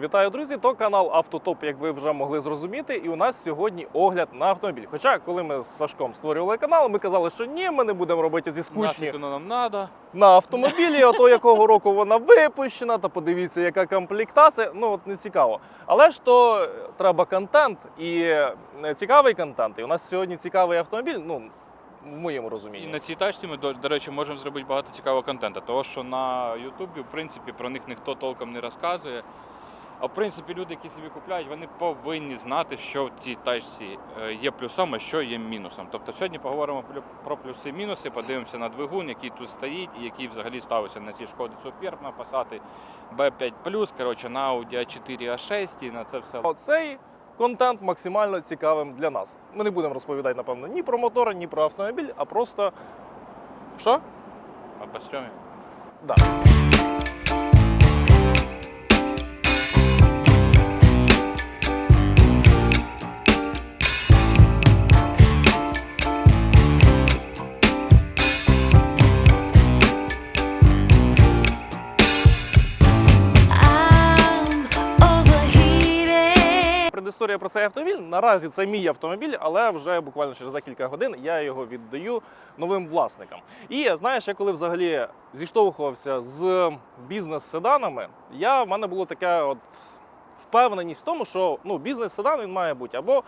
Вітаю, друзі! То канал Автотоп, як ви вже могли зрозуміти, і у нас сьогодні огляд на автомобіль. Хоча, коли ми з Сашком створювали канал, ми казали, що ні, ми не будемо робити зі скучні Нафіг воно нам надо. на автомобілі, ото якого року вона випущена, та подивіться, яка комплектація. Ну от не цікаво. Але ж то е, треба контент і е, цікавий контент. І у нас сьогодні цікавий автомобіль. Ну в моєму розумінні. І на цій тачці ми, до, до речі, можемо зробити багато цікавого контенту. Того, що на Ютубі, в принципі, про них ніхто толком не розказує. А в принципі, люди, які собі купляють, вони повинні знати, що в цій тачці е, є плюсом, а що є мінусом. Тобто сьогодні поговоримо про плюси і мінуси, подивимося на двигун, який тут стоїть, і який взагалі ставиться на ці шкоди Superb, на Passat B5+, коротше, на Audi A4 A6 і на це все. Цей контент максимально цікавим для нас. Ми не будемо розповідати, напевно, ні про мотори, ні про автомобіль, а просто. Що? Обострюємо. Да. Предісторія про цей автомобіль. Наразі це мій автомобіль, але вже буквально через декілька годин я його віддаю новим власникам. І знаєш, я коли взагалі зіштовхувався з бізнес-седанами, я в мене було таке от впевненість в тому, що ну, бізнес-седан він має бути або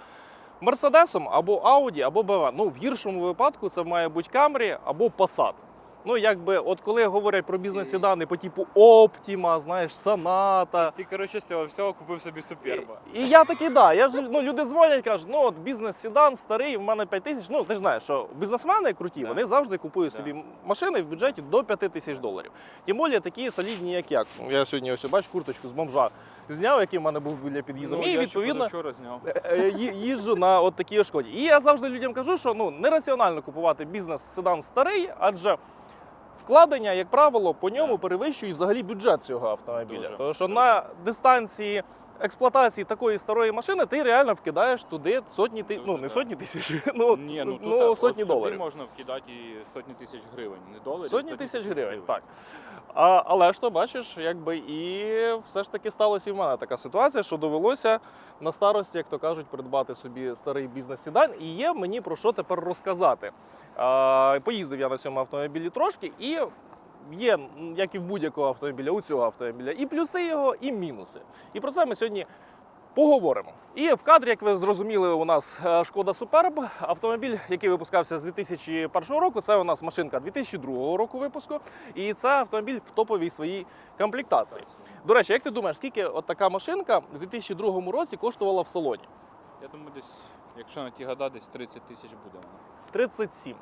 Мерседесом, або Audi, або BMW. Ну, в гіршому випадку це має бути Camry або Passat. Ну, якби, от коли говорять про бізнес-седани по типу Optima, знаєш, Sonata, Ти, коротше, з цього всього купив собі суперба. і, і я такий, да. Я ж ну люди дзвонять, кажуть, ну от бізнес-седан старий, в мене 5 тисяч. Ну ти ж знаєш, що бізнесмени круті, Да. вони завжди купують Да. собі машини в бюджеті до 5 тисяч доларів. Тим більше такі солідні, як я. Ну, Я сьогодні ось бач курточку з бомжа зняв, який в мене був біля під'їзду. Ну, і відповідно. е, е, їжджу на от такій шкоді. І я завжди людям кажу, що ну нераціонально купувати бізнес-седан старий, адже вкладення, як правило, по ньому перевищує взагалі бюджет цього автомобіля. Дуже, Тому що на дистанції. Експлуатації такої старої машини ти реально вкидаєш туди сотні ти... Ну не сотні тисяч, ну, Ні, ну, тут ну от сотні сюди доларів. можна вкидати і сотні тисяч гривень, не доларів. Сотні тисяч гривень, так. А, але ж то бачиш, якби і все ж таки сталося і в мене така ситуація, що довелося на старості, як то кажуть, придбати собі старий бізнес-седан. І є мені про що тепер розказати. А, поїздив я на цьому автомобілі трошки, і є, як і в будь-якого автомобіля, у цього автомобіля, і плюси його, і мінуси. І про це ми сьогодні. Поговоримо. І в кадрі, як ви зрозуміли, у нас е, шкода Суперб. Автомобіль, який випускався з 2001 року. Це у нас машинка 2002 року випуску. І це автомобіль в топовій своїй комплектації. До речі, як ти думаєш, скільки от така машинка в 2002 році коштувала в салоні? Я думаю, десь, якщо на ті года, десь 30 тисяч буде. 37.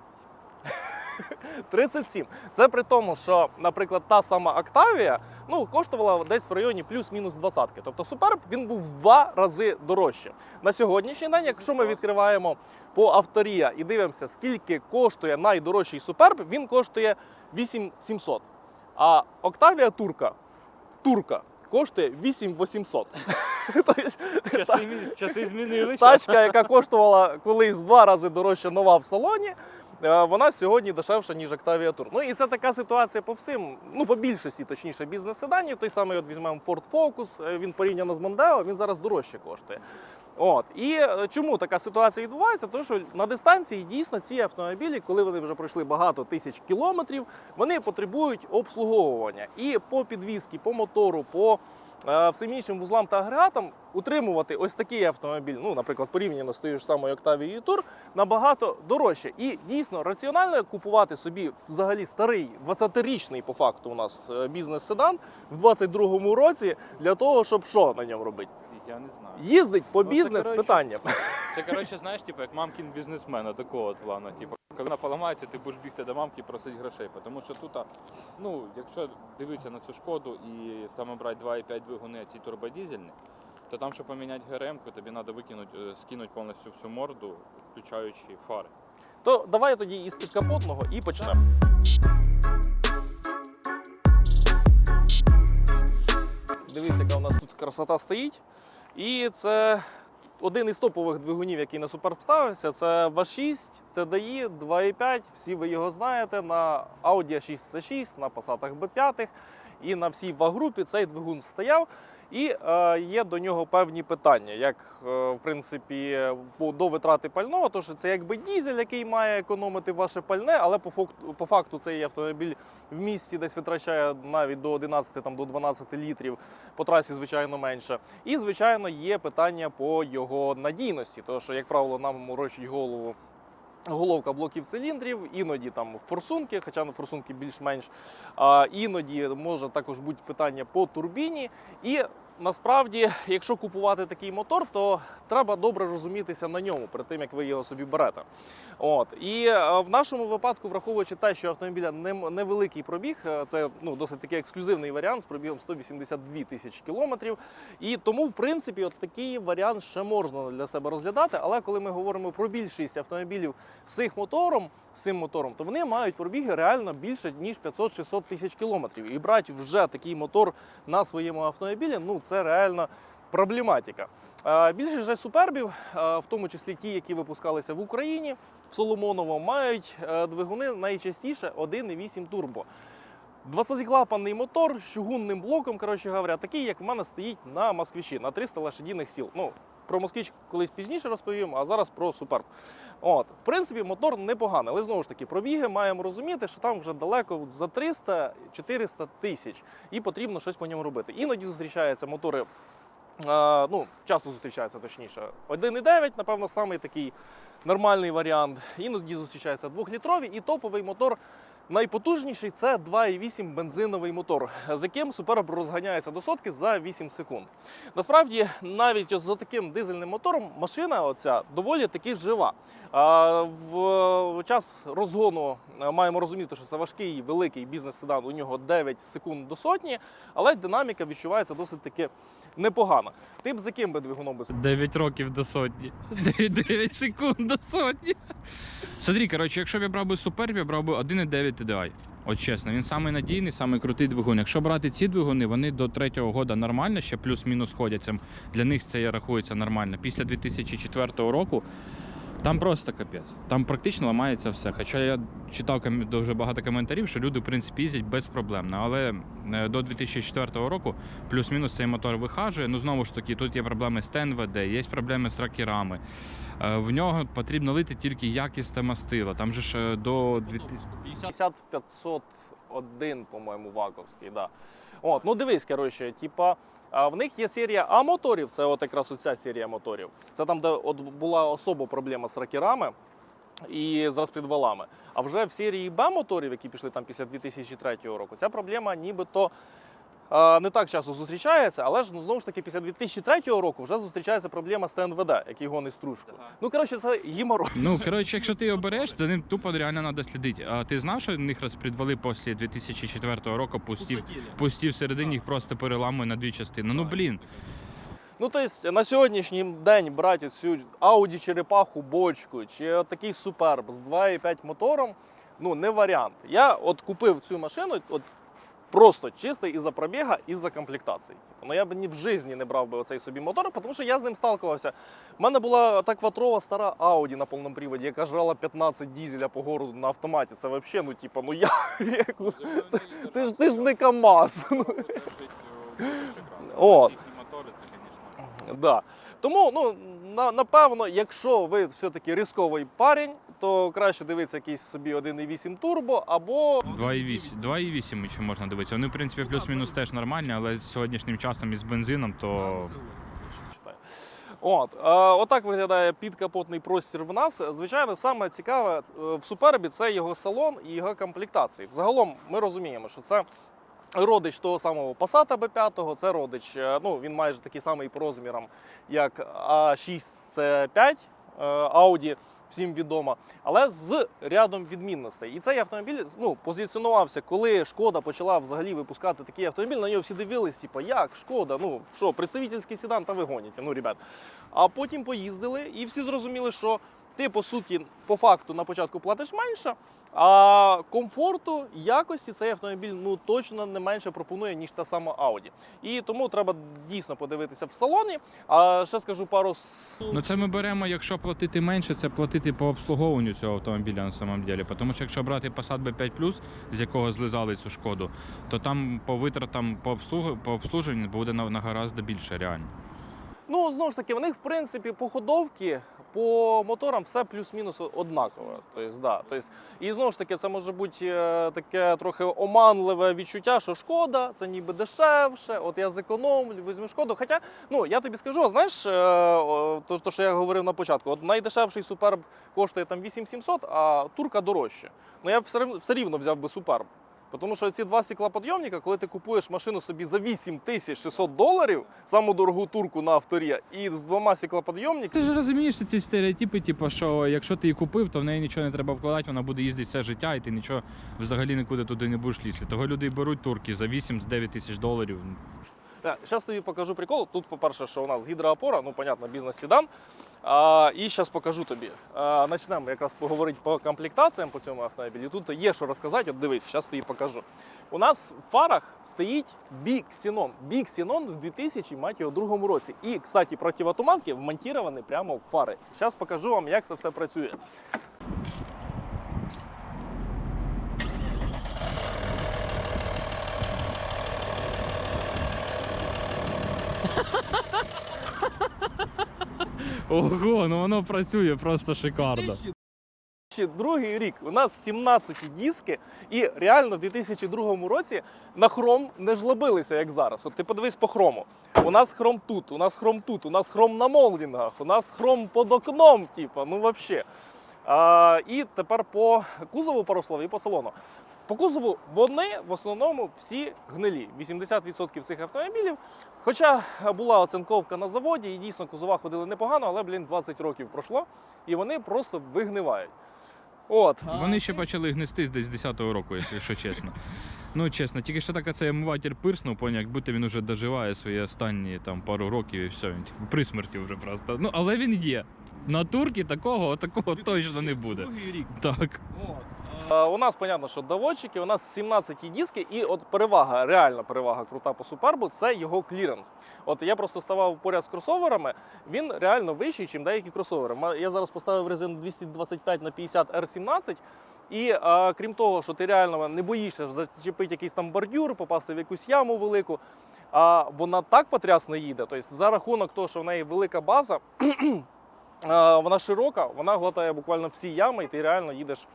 37. Це при тому, що, наприклад, та сама Octavia ну, коштувала десь в районі плюс-мінус 20. Тобто Superb він був в два рази дорожче. На сьогоднішній день, якщо ми відкриваємо по авторія і дивимося, скільки коштує найдорожчий Superb, він коштує 8700. А Octavia турка, турка коштує 8800. Тобто, Часи, змінилися. Тачка, яка коштувала колись в два рази дорожче нова в салоні, вона сьогодні дешевша, ніж Octavia Tour. Ну і це така ситуація по всім, ну по більшості, точніше, бізнес-седанів. Той самий от візьмемо Ford Focus, е, він порівняно з Mondeo, він зараз дорожче коштує. От і е, чому така ситуація відбувається? Тому що на дистанції дійсно ці автомобілі, коли вони вже пройшли багато тисяч кілометрів, вони потребують обслуговування і по підвізці, по мотору, по е, всім іншим вузлам та агрегатам утримувати ось такий автомобіль, ну, наприклад, порівняно з тією ж самою Octavia e-Tour, набагато дорожче. І дійсно раціонально купувати собі взагалі старий 20-річний по факту у нас е, бізнес-седан в 22-му році для того, щоб що на ньому робити? Я не знаю. Їздить по Ну, бізнес коротше, питанням. Це, коротше, знаєш, типу, як мамкін бізнесмена, такого от плану. Типу, коли вона поламається, ти будеш бігти до мамки і просити грошей. Тому що тут, ну, якщо дивитися на цю шкоду і саме брати 2,5 двигуни, ці турбодізельні, то там, щоб поміняти ГРМ, тобі треба викинути, е, скинути повністю всю морду, включаючи фари. То давай тоді із підкапотного і почнемо. Дивись, яка у нас тут красота стоїть. І це один із топових двигунів, який на Superb ставився. Це V6 TDI 2.5. Всі ви його знаєте на Audi 6 c 6 на Passat B5 і на всій вагрупі цей двигун стояв. І е, є до нього певні питання, як е, в принципі до витрати пального, то що це якби дізель, який має економити ваше пальне, але по факту, по факту цей автомобіль в місті десь витрачає навіть до 11 там, до 12 літрів, по трасі, звичайно, менше. І, звичайно, є питання по його надійності, тому що, як правило, нам морочить голову. Головка блоків циліндрів, іноді там форсунки, хоча на форсунки більш-менш. Іноді може також бути питання по турбіні. І насправді, якщо купувати такий мотор, то треба добре розумітися на ньому перед тим, як ви його собі берете. От і е, в нашому випадку, враховуючи те, що автомобіля невеликий пробіг, е, це ну досить такий ексклюзивний варіант з пробігом 182 тисячі кілометрів. І тому, в принципі, от такий варіант ще можна для себе розглядати. Але коли ми говоримо про більшість автомобілів з цих мотором, з цим мотором, то вони мають пробіги реально більше ніж 500-600 тисяч кілометрів. І брати вже такий мотор на своєму автомобілі, ну це реально проблематика. Е, Більшість же супербів, е, в тому числі ті, які випускалися в Україні, в Соломоново, мають е, двигуни найчастіше 1,8 турбо. 20-клапанний мотор з чугунним блоком, коротше говоря, такий, як в мене стоїть на москвичі на 300 лошадіних сіл. Ну, про москвич колись пізніше розповім, а зараз про суперб. От, в принципі, мотор непоганий, але знову ж таки, пробіги маємо розуміти, що там вже далеко за 300-400 тисяч, і потрібно щось по ньому робити. Іноді зустрічаються мотори. е, Ну, часто зустрічаються точніше. 1,9, напевно, самий такий нормальний варіант. Іноді зустрічаються двохлітрові і топовий мотор Найпотужніший це 2,8 бензиновий мотор, з яким Superb розганяється до сотки за 8 секунд. Насправді, навіть ось з таким дизельним мотором машина оця доволі таки жива. В час розгону е, маємо розуміти, що це важкий великий бізнес-седан. У нього 9 секунд до сотні, але динаміка відчувається досить таки непогано. Ти б за ким би двигуном би 9 років до сотні. 9 секунд до сотні. Смотри, коротше, якщо б я брав би Superb, я брав би 1,9 TDI. От чесно, він самий надійний, самий крутий двигун. Якщо брати ці двигуни, вони до третього года нормально, ще плюс-мінус ходяться. Для них це рахується нормально. Після 2004 року там просто капець. Там практично ламається все. Хоча я читав дуже багато коментарів, що люди, в принципі, їздять безпроблемно. Але е, до 2004 року плюс-мінус цей мотор вихажує. Ну знову ж таки, тут є проблеми з ТНВД, є проблеми з тракерами. Е, В нього потрібно лити тільки якісне мастило. Там же ж е, до 2000... 501, по-моєму, ваковський. Да. От, ну дивись, коротше, типа. А в них є серія А моторів, це от якраз оця серія моторів. Це там, де от була особа проблема з ракерами і з розпідвалами. А вже в серії Б моторів, які пішли там після 2003 року, ця проблема нібито не так часто зустрічається, але ж ну, знову ж таки після 2003 року вже зустрічається проблема з ТНВД, який гонить стружку. Ну коротше, це гіморой. Ну коротше, якщо ти його береш, то ним тупо реально треба слідити. А ти знав, що них розпредвали після 2004 року пусті, пусті всередині їх просто переламує на дві частини. Ну блін. Ну, тобто на сьогоднішній день брати цю Audi черепаху бочку чи от такий Superb з 2,5 мотором, ну не варіант. Я от купив цю машину, от просто чисто із-за пробіга, із-за комплектації. Ну я б ні в житті не брав би оцей собі мотор, тому що я з ним сталкувався. У мене була та кватрова стара Audi на повному приводі, яка жрала 15 дізеля по городу на автоматі. Це взагалі, ну типа, ну я. це- ти ж- ти ж не КАМАЗ. Ну, От. Да. Тому, ну, на, напевно, якщо ви все-таки рисковий парень, то краще дивитися якийсь собі 1,8 турбо або 2,8. 2,8 ще можна дивитися. Вони, в принципі, плюс-мінус теж нормальні, але з сьогоднішнім часом із бензином, то От, е, отак виглядає підкапотний простір в нас. Звичайно, саме цікаве е, в супербі це його салон і його комплектації. Взагалом ми розуміємо, що це. Родич того самого Passat B5, це родич, е, ну він майже такий самий по розмірам, як A6 c 5 е, Audi, всім відомо, але з рядом відмінностей. І цей автомобіль ну, позиціонувався, коли шкода почала взагалі випускати такий автомобіль. На нього всі дивились, типу, як шкода, ну що, представительський седан, та вигонять, ну, ребят. А потім поїздили, і всі зрозуміли, що ти по суті, по факту на початку платиш менше, а комфорту, якості цей автомобіль ну точно не менше пропонує, ніж та сама Audi. І тому треба дійсно подивитися в салоні. А ще скажу пару Ну це ми беремо, якщо платити менше, це платити по обслуговуванню цього автомобіля на самом деле. Тому що якщо брати Passat B5 з якого злизали цю шкоду, то там по витратам по обслугу по обслужуванню буде на, на гораздо більше реально. Ну, знову ж таки, в них, в принципі, по ходовці, по моторам все плюс-мінус однакове. Тобто, да. тобто, і знову ж таки, це може бути е, таке трохи оманливе відчуття, що шкода, це ніби дешевше, от я зекономлю, візьму шкоду. Хоча, ну, я тобі скажу, знаєш, е, то, то, що я говорив на початку, от найдешевший суперб коштує там 8700, а турка дорожче. Ну я все все рівно взяв би суперб. Тому що ці два стеклоподйомника, коли ти купуєш машину собі за 8600 доларів, саму дорогу турку на авторі, і з двома стеклоподйомниками, Ти ж розумієш ці стереотипи, типу, що якщо ти її купив, то в неї нічого не треба вкладати, вона буде їздити все життя, і ти нічого взагалі нікуди туди не будеш лізти. Того люди беруть турки за 8-9 тисяч доларів. Зараз тобі покажу прикол. Тут, по-перше, що у нас гідроопора, ну, понятно, бізнес-седан. А, і зараз покажу тобі. А, Начнемо якраз поговорити по комплектаціям по цьому автомобілі. Тут є що розказати. От дивись, зараз тобі покажу. У нас в фарах стоїть Big Xenon. Big Xenon в 2002 році. І, кстати, противотуманки вмонтовані прямо в фари. Зараз покажу вам, як це все працює. Ого, ну воно працює просто шикарно. Другий рік у нас 17 диски, і реально в 2002 році на хром не жлобилися, як зараз. От ти подивись по хрому. У нас хром тут, у нас хром тут, у нас хром на молдингах, у нас хром під окном, типа, ну взагалі. І тепер по кузову пару слов і по салону. По кузову вони в основному всі гнилі. 80% цих автомобілів. Хоча була оцинковка на заводі, і дійсно кузова ходили непогано, але, блін, 20 років пройшло, і вони просто вигнивають. От. Вони ще почали гнестись десь з 10-го року, якщо чесно. Ну, чесно, тільки що так цей омиватель пирснув, поняв, як будто він уже доживає свої останні там пару років і все. Він типу, при смерті вже просто. Ну, але він є. На турки такого, такого точно не буде. Рік. Так. Е, У нас, понятно, що доводчики, у нас 17 диски, і от перевага, реальна перевага крута по супербу це його кліренс. От я просто ставав поряд з кросоверами, він реально вищий, ніж деякі кросовери. Я зараз поставив резину 225 на 50 R17. І е, крім того, що ти реально не боїшся зачепити якийсь там бордюр, попасти в якусь яму велику. А вона так потрясно їде. Тобто, за рахунок того, що в неї велика база, вона широка, вона глотає буквально всі ями, і ти реально їдеш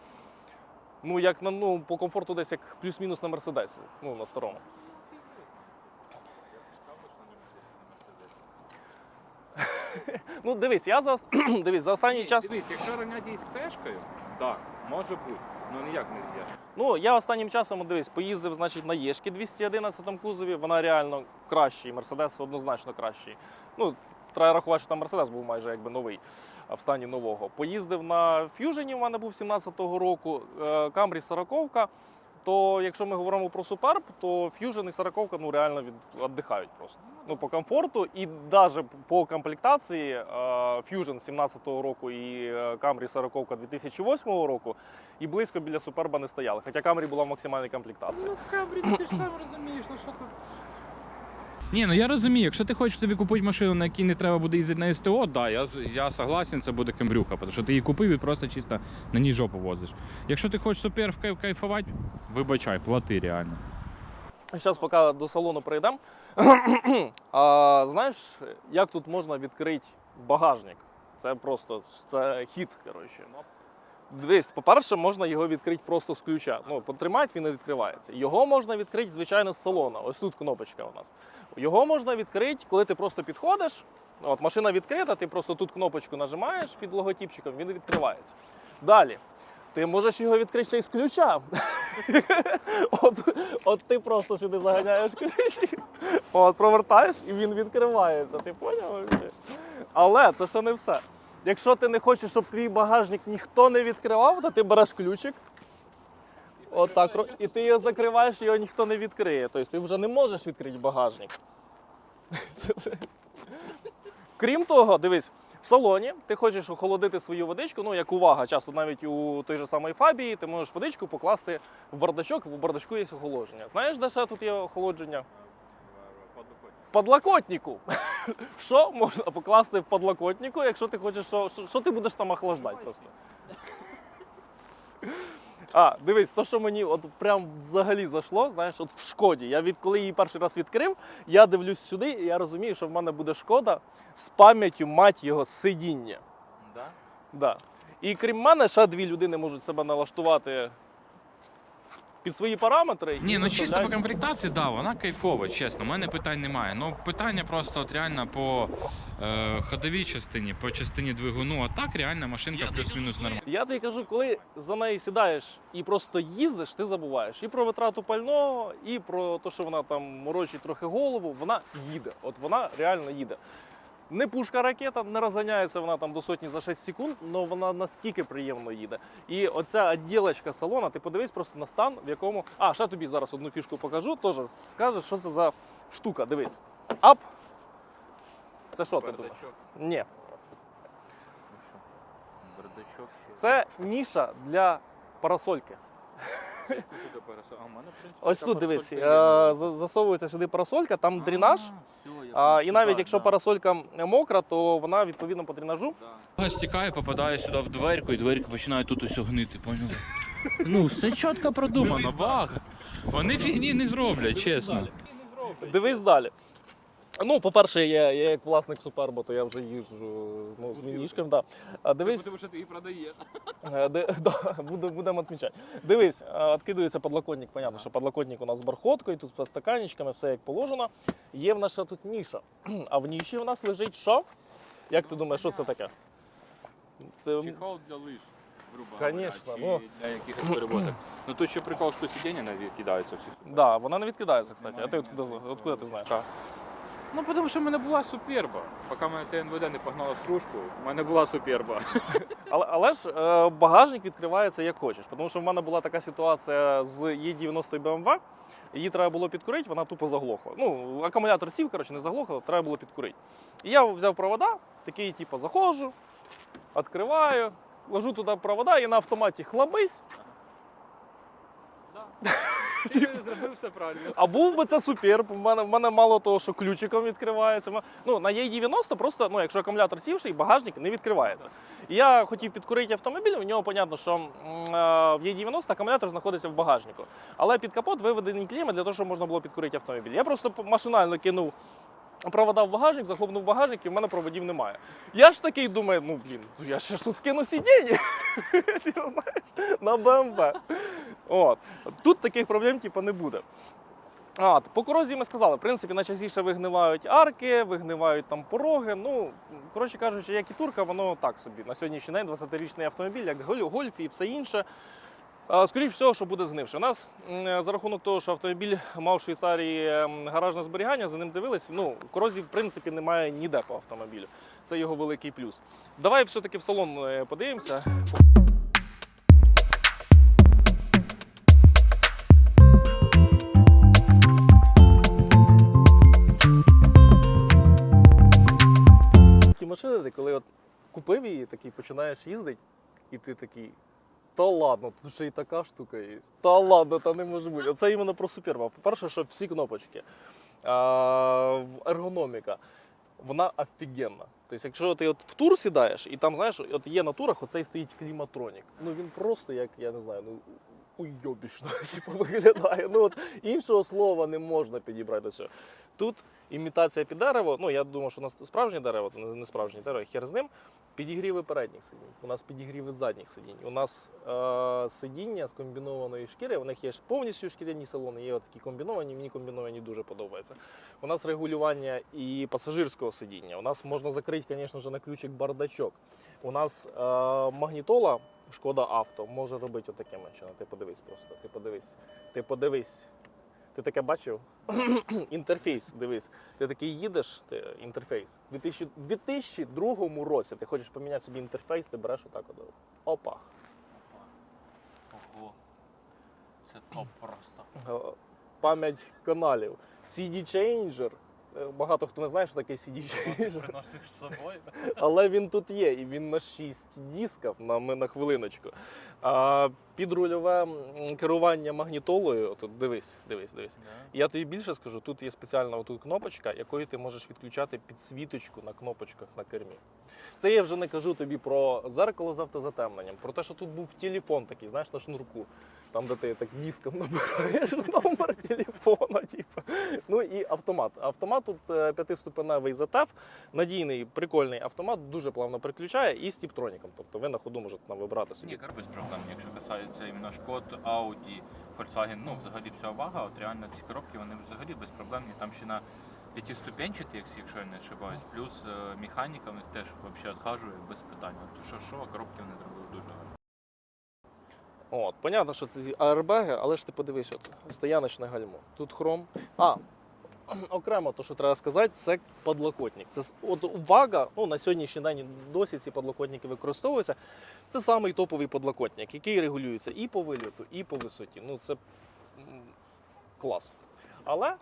Ну, як на ну, по комфорту десь як плюс-мінус на Мерседесі, ну, на старому. ну, дивись, я за, дивись, за останній час. Дивись, якщо рівняти із цешкою, так, може бути. Ну ніяк не є. Ну, я останнім часом, дивись, поїздив, значить, на Єшки 211 кузові. Вона реально кращий. Мерседес однозначно кращий. Ну, треба рахувати, що там Мерседес був майже якби новий, в стані нового. Поїздив на Ф'южені, в мене був 17-го року, Камрі 40 то якщо ми говоримо про Суперб, то Fusion і 40 ну, реально віддихають просто. Ну, по комфорту і навіть по комплектації е, Fusion 17-го року і е, Camry 40 2008 року і близько біля Суперба не стояли. Хоча Camry була в максимальній комплектації. Ну, Камрі, ти ж сам розумієш, ну що тут. Ні, ну я розумію, якщо ти хочеш тобі купити машину, на якій не треба буде їздити на СТО, да, я, я согласен, це буде кембрюха, тому що ти її купив і просто чисто на ній жопу возиш. Якщо ти хочеш супер кайфувати, вибачай, плати реально. Зараз, поки до салону прийдемо. а, знаєш, як тут можна відкрити багажник? Це просто це хід, коротше. Дивись, по-перше, можна його відкрити просто з ключа. Ну, потримати він не відкривається. Його можна відкрити, звичайно, з салона. Ось тут кнопочка у нас. Його можна відкрити, коли ти просто підходиш. От машина відкрита, ти просто тут кнопочку нажимаєш під логотипчиком, він відкривається. Далі. Ти можеш його відкрити ще й з ключа. от, от ти просто сюди заганяєш ключ, от, провертаєш і він відкривається. Ти поняв? Але це ще не все. Якщо ти не хочеш, щоб твій багажник ніхто не відкривав, то ти береш ключик. Отак, і ти його закриваєш, його ніхто не відкриє. Тобто ти вже не можеш відкрити багажник. Крім того, дивись, В салоні ти хочеш охолодити свою водичку, ну як увага, часто навіть у той же самої фабії, ти можеш водичку покласти в бардачок, в бардачку є охолодження. Знаєш, де ще тут є охолодження? В подлокотнику. Що можна покласти в подлокотнику, якщо ти хочеш, що, що, що ти будеш там охлаждати просто? А, дивись, то, що мені от прям взагалі зайшло, знаєш, от в шкоді. Я від коли її перший раз відкрив, я дивлюсь сюди, і я розумію, що в мене буде шкода з пам'яттю мать його сидіння. Да? Да. І крім мене, ще дві людини можуть себе налаштувати під свої параметри. Ні, ну чисто по комплектації, да, вона кайфова, чесно, у мене питань немає. Ну питання просто от реально по е, ходовій частині, по частині двигуну, а так реально машинка плюс-мінус нормальна. Я тобі кажу, коли за неї сідаєш і просто їздиш, ти забуваєш і про витрату пального, і про те, що вона там морочить трохи голову. Вона їде. От вона реально їде. Не пушка ракета, не розганяється вона там до сотні за 6 секунд, але вона наскільки приємно їде. І оця відділочка салона, ти подивись просто на стан, в якому. А, ще тобі зараз одну фішку покажу, теж скажеш, що це за штука. Дивись. Ап. Це що ти думаєш? Ні. Ну. Це ніша для парасольки. Ось тут дивись, е, за- засовується сюди парасолька, там дренаж. А, думав, і навіть якщо парасолька мокра, то вона відповідно по дренажу. Стікає, попадає сюди в дверку, і дверка починає тут ось гнити, поняли? Ну, все чітко продумано, баг. Вони фігні не зроблять, чесно. Дивись далі. Ну, по-перше, я, я як власник супербо, то я вже їжджу ну, з мінішком. Да. А дивись, Тому що ти її продаєш. е, да, буде, будемо відмічати. Дивись, е, відкидується подлокотник. Понятно, що подлокотник у нас з бархоткою, тут з стаканчиками, все як положено. Є в нас ще тут ніша. А в ніші в нас лежить що? Як ти думаєш, що це таке? Ти- Чехол для лыж, грубо Конечно, говоря, ну. чи для якихось перевозок. Ну тут ще прикол, що сидіння навіть кидаються всі. Да, вона не відкидається, кстати. А ти откуда, откуда ти знаєш? Ну, тому що в мене була суперба. Поки мене ТНВД не погнала стружку, в мене була суперба. Але, але ж е, багажник відкривається як хочеш. Тому що в мене була така ситуація з Е90 BMW. Її треба було підкурити, вона тупо заглохла. Ну, акумулятор сів, коротше, не заглохла, треба було підкурити. І я взяв провода, такий, типу, заходжу, відкриваю, ложу туди провода і на автоматі хлабись. Ти зробив все правильно. А був би це супер. В мене, в мене мало того, що ключиком відкривається. Ну, на Е90 просто, ну, якщо акумулятор сівший, багажник не відкривається. І я хотів підкурити автомобіль, у нього, понятно, що е, в Е90 акумулятор знаходиться в багажнику. Але під капот виведений клімат для того, щоб можна було підкурити автомобіль. Я просто машинально кинув. Провода в багажник, захлопнув багажник, і в мене проводів немає. Я ж такий думаю, ну блін, я ще ж тут кину сидіння. На БМВ. От. Тут таких проблем типу, не буде. А, по корозії ми сказали, в принципі, найчастіше вигнивають арки, вигнивають там пороги. Ну, коротше кажучи, як і турка, воно так собі. На сьогоднішній день 20-річний автомобіль, як Голь- гольф і все інше. Скоріше всього, що буде згнивши. У нас за рахунок того, що автомобіль мав в Швейцарії гаражне зберігання, за ним дивились. Ну, корозії, в принципі, немає ніде по автомобілю. Це його великий плюс. Давай все-таки в салон е, подивимося. Такі машини, коли от купив її, такий починаєш їздити, і ти такий. Та ладно, тут ще і така штука є. Та ладно, та не може бути. Оце іменно про суперба. По-перше, що всі кнопочки. А, ергономіка. Вона офігенна. Тобто, якщо ти от в тур сідаєш, і там, знаєш, от є на турах, оцей стоїть кліматронік. Ну він просто як, я не знаю, ну уйобічно типу, виглядає. Ну от іншого слова не можна підібрати цього. Тут імітація під дерево. Ну я думаю, що у нас справжнє дерево, то не справжнє дерево, хер з ним. Підігріви передніх сидінь. У нас підігріви задніх сидінь. У нас е, сидіння з комбінованої шкіри. У них є ж повністю шкіряні салони, є такі комбіновані. Мені комбіновані дуже подобаються. У нас регулювання і пасажирського сидіння. У нас можна закрити, звісно на ключик бардачок. У нас е, магнітола шкода авто може робити отаким чином. Ти подивись просто. Ти подивись. Ти подивись. Ти таке бачив? інтерфейс, дивись. Ти такий їдеш, ти, інтерфейс. У 2002 році ти хочеш поміняти собі інтерфейс, ти береш отак. От, опа. Ого. Це топ просто. Пам'ять каналів. CD Changer. Е, багато хто не знає, що таке CD. Приносиш з собою. Але він тут є, і він на 6 дисків, на, на хвилиночку. А підрульове м, керування магнітолою, тут дивись, дивись, дивись. Я тобі більше скажу, тут є спеціальна отут кнопочка, якою ти можеш відключати підсвіточку на кнопочках на кермі. Це я вже не кажу тобі про зеркало з автозатемненням, про те, що тут був телефон такий, знаєш, на шнурку, там, де ти так диском набираєш номер телефона. Типу. Ну і автомат. Автомат тут е, п'ятиступеневий ZF, надійний, прикольний автомат, дуже плавно переключає і з тіптроніком. Тобто ви на ходу можете там вибирати собі. Ні, кар без проблем. Якщо касається іменно Шкод, Audi, Volkswagen, ну взагалі вся вага, от реально ці коробки вони взагалі безпроблемні. Там ще на п'ятиступенчаті, якщо я не ошибаюсь, плюс е, механіка в них теж взагалі відхажує без питань. От що що, а коробки вони зробили дуже гарно. От, понятно, що це зі аербеги, але ж ти подивись, от стояночне гальмо. Тут хром. А, окремо, то, що треба сказати, це подлокотник. Це от увага, ну на сьогоднішній день досі ці подлокотники використовуються. Це самий топовий подлокотник, який регулюється і по вильоту, і по висоті. Ну це клас. Але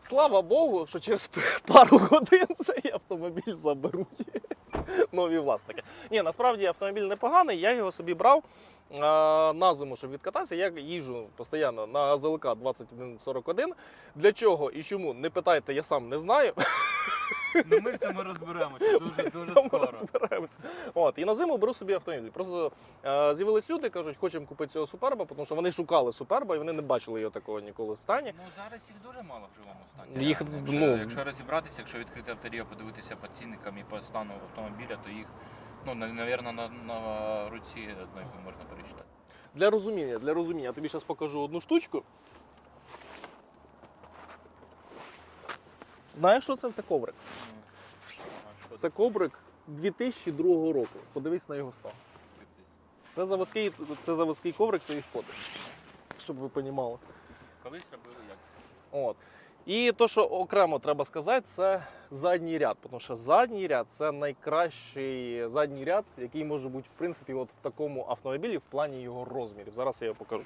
слава Богу, що через пару годин цей автомобіль заберуть нові власники. Ні, насправді автомобіль непоганий, я його собі брав а, на зиму, щоб відкататися. Я їжджу постійно на АЗЛК 2141. Для чого і чому? Не питайте, я сам не знаю. Ну ми в цьому розберемося дуже дуже цьому скоро. розберемося. От, і на зиму беру собі автомобіль. Просто е, з'явились люди, кажуть, хочемо купити цього суперба, тому що вони шукали суперба і вони не бачили його такого ніколи в стані. Ну зараз їх дуже мало в живому стані. Їх, якщо, ну- якщо розібратися, якщо відкрити авторію, подивитися по цінникам і по стану автомобіля, то їх, ну, навірно, на, на руці одної можна перечитати. Для розуміння, для розуміння, я тобі зараз покажу одну штучку. Знаєш, що це? Це коврик. Це коврик 2002 року. Подивись на його стан. Це заводський, це заводський коврик цієї шкоди. Щоб ви розуміли. Колись робили як? От. І то, що окремо треба сказати, це задній ряд. Тому що задній ряд це найкращий задній ряд, який може бути в принципі от в такому автомобілі в плані його розмірів. Зараз я його покажу.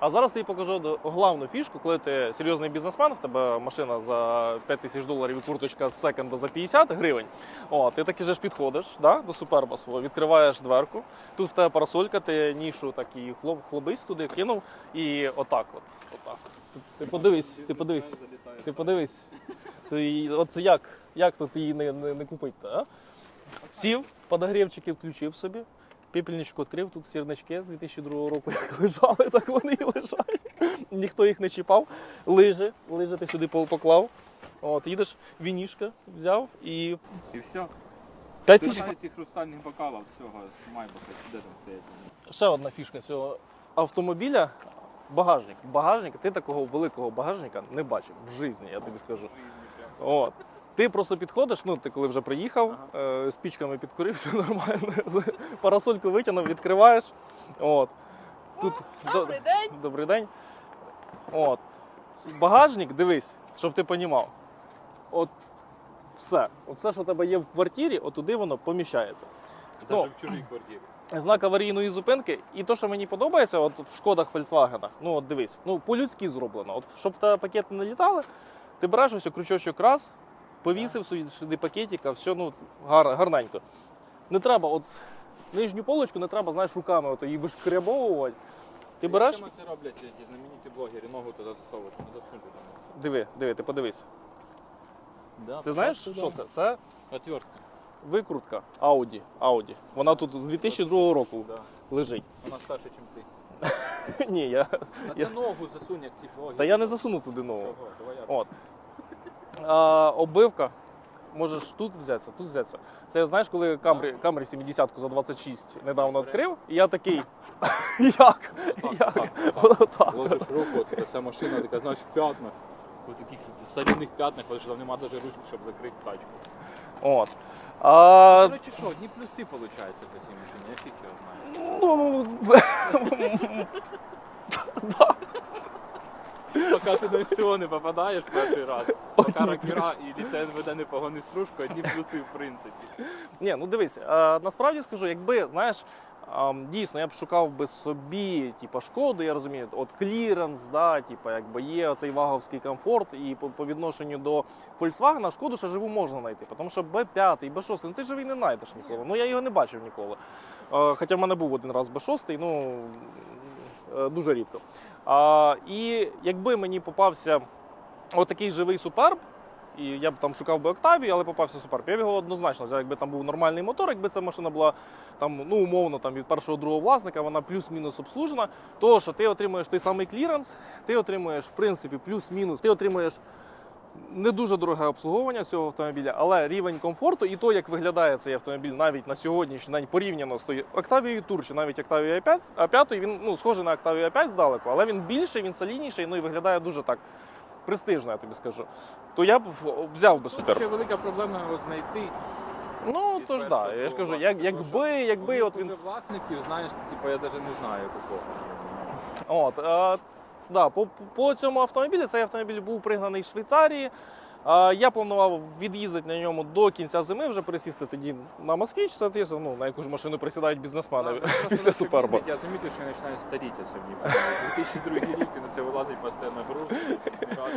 А зараз тобі покажу головну фішку, коли ти серйозний бізнесмен, в тебе машина за 5 тисяч доларів і курточка з секонда за 50 гривень. О, ти таки же ж підходиш да, до суперба свого, відкриваєш дверку. Тут в тебе парасолька, ти нішу так і хлоп, хлобись туди кинув. І отак от. Отак. Ти подивись, ти подивись. Ти подивись. Ти, от як, як тут її не, не, не купити, а? Сів, подогрівчики включив собі. Пепельничку відкрив, тут сірнички з 2002 року як лежали, так вони і лежать. Ніхто їх не чіпав. Лижи, лижи ти сюди поклав. От, їдеш, вінішка взяв і І все. 5 тисяч. цих хрустальних бокалів всього з де там стоять. Ще одна фішка цього автомобіля. Багажник. Багажник, ти такого великого багажника не бачив в житті, я тобі скажу. От. Ти просто підходиш, ну ти коли вже приїхав, е, спічками підкурив, все нормально. Парасольку витягнув, відкриваєш. От. Тут Добрий день. Добрий день. От. Багажник, дивись, щоб ти понімав. От все. От все, що у тебе є в квартирі, от туди воно поміщається. Ну, в чужій квартирі. Знак аварійної зупинки. І то, що мені подобається, от в шкодах Volkswagen, ну от дивись, ну по-людськи зроблено. От щоб в тебе пакети не літали, ти береш ось крючочок раз, повісив сюди, пакетика, все ну гар, гарненько. Не треба, от нижню полочку не треба, знаєш, руками от, її вишкрябовувати. Ти береш, Як це роблять ті знамениті блогери, ногу туди засовувати, не засунути там. диви, диви, ти подивись. Да, Ти знаєш, що це? Це Отвертка. викрутка Audi. Audi. Вона тут з 2002 року Да. лежить. Вона старша, ніж ти. Ні, я. А Я- це ногу засунь, як ці блогери. Та я не засуну туди ногу. Чого? Давай я. От. А, оббивка. Можеш тут взятися, тут взятися. Це знаєш, коли Камрі, Камрі 70-ку за 26 недавно відкрив, і я такий. Як? Як? Ложиш руку, от вся машина така, знаєш, в п'ятнах. В таких соляних п'ятнах, але що там немає навіть ручки, щоб закрити тачку. От. А, Коротше, що, одні плюси виходить по цій машині, я фіг його знаю. ну, Поки ти на СТО не попадаєш перший раз, поки ракера і веде непогану стружку, одні плюси в принципі. ні, ну дивись, а, насправді скажу, якби, знаєш, дійсно я б шукав би собі, типу, шкоду, я розумію, от кліренс, да, типу, якби є цей ваговський комфорт, і по, по відношенню до Volkswagen шкоду ще живу можна знайти. Тому що B5, B6, ну ти живий не знайдеш ніколи. Ну я його не бачив ніколи. Е, хоча в мене був один раз B6, ну е, дуже рідко. А, і якби мені попався отакий живий суперб, і я б там шукав би Октавію, але попався суперб. Я б його однозначно взяв, якби там був нормальний мотор, якби ця машина була там, ну умовно там від першого другого власника, вона плюс-мінус обслужена. То що ти отримуєш той самий кліренс, ти отримуєш в принципі плюс-мінус, ти отримуєш. Не дуже дороге обслуговування цього автомобіля, але рівень комфорту і то, як виглядає цей автомобіль навіть на сьогоднішній день порівняно з тою Octavia Tour чи навіть Octavia A5, A5 він ну, схожий на Octavia A5 здалеку, але він більший, він солідніший, ну і виглядає дуже так престижно, я тобі скажу. То я б взяв би Тут супер. ще велика проблема його знайти. Ну то ж да, я ж кажу, як, якби, якби от він власників, знаєш, типу, я навіть не знаю якого. От, е, да, по, по цьому автомобілі цей автомобіль був пригнаний з Швейцарії. Я планував від'їздити на ньому до кінця зими, вже пересісти тоді на москвич, соответственно, ну, на яку ж машину присідають бізнесмени після суперба. Я замітив, що я починаю старіти собі. 2002 рік, і на це вилазить постійно груз.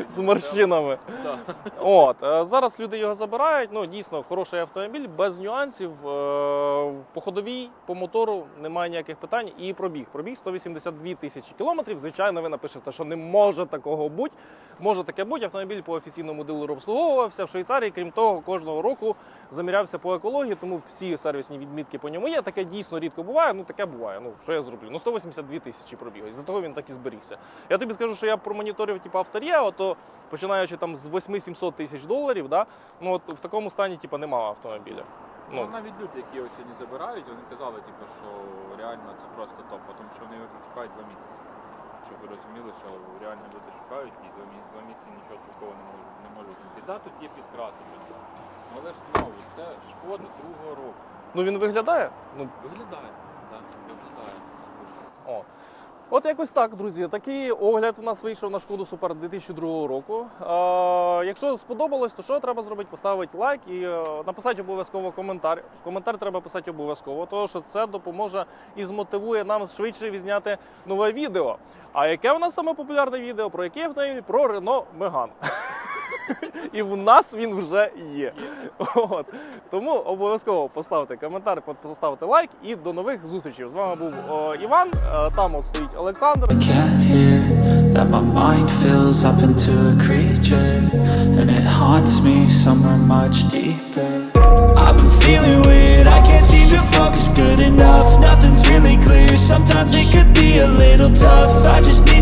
З морщинами. Да. От, е, зараз люди його забирають. Ну, дійсно, хороший автомобіль, без нюансів. Е, По ходовій, по мотору немає ніяких питань. І пробіг. Пробіг 182 тисячі кілометрів. Звичайно, ви напишете, що не може такого бути. Може таке бути. Автомобіль по офіційному дилеру обслуговувався в Швейцарії. Крім того, кожного року замірявся по екології, тому всі сервісні відмітки по ньому є. Таке дійсно рідко буває. Ну таке буває. Ну що я зроблю? Ну 182 тисячі пробігу. І за того він так і зберігся. Я тобі скажу, що я промоніторив типу, авторія, то починаючи там з 8-700 тисяч доларів, да, ну от в такому стані типу, немає автомобіля. Ну, Ну, навіть люди, які його сьогодні забирають, вони казали, типу, що реально це просто топ, тому що вони вже шукають два місяці. Щоб ви розуміли, що реально люди шукають і два місяці, нічого такого не можуть не можуть знайти. Да, тут є підкраси, але ж знову, це шкода другого року. ну він виглядає. Ну, Виглядає, так, виглядає. О. От якось так, друзі. Такий огляд у нас вийшов на шкоду Супер 2002 року. Е, якщо сподобалось, то що треба зробити? Поставити лайк і е, написати обов'язково коментар. Коментар треба писати обов'язково, тому що це допоможе і змотивує нам швидше відзняти нове відео. А яке у нас саме популярне відео? Про яке в неї Про Рено Megane. І в нас він вже є. От. Тому обов'язково поставте коментар, поставте лайк і до нових зустрічей. З вами був о, Іван. е, Там от стоїть Олександр. that my mind fills up into a creature and it haunts me somewhere much deeper i've been feeling weird i can't seem to focus good enough nothing's really clear sometimes it could be a little tough i just need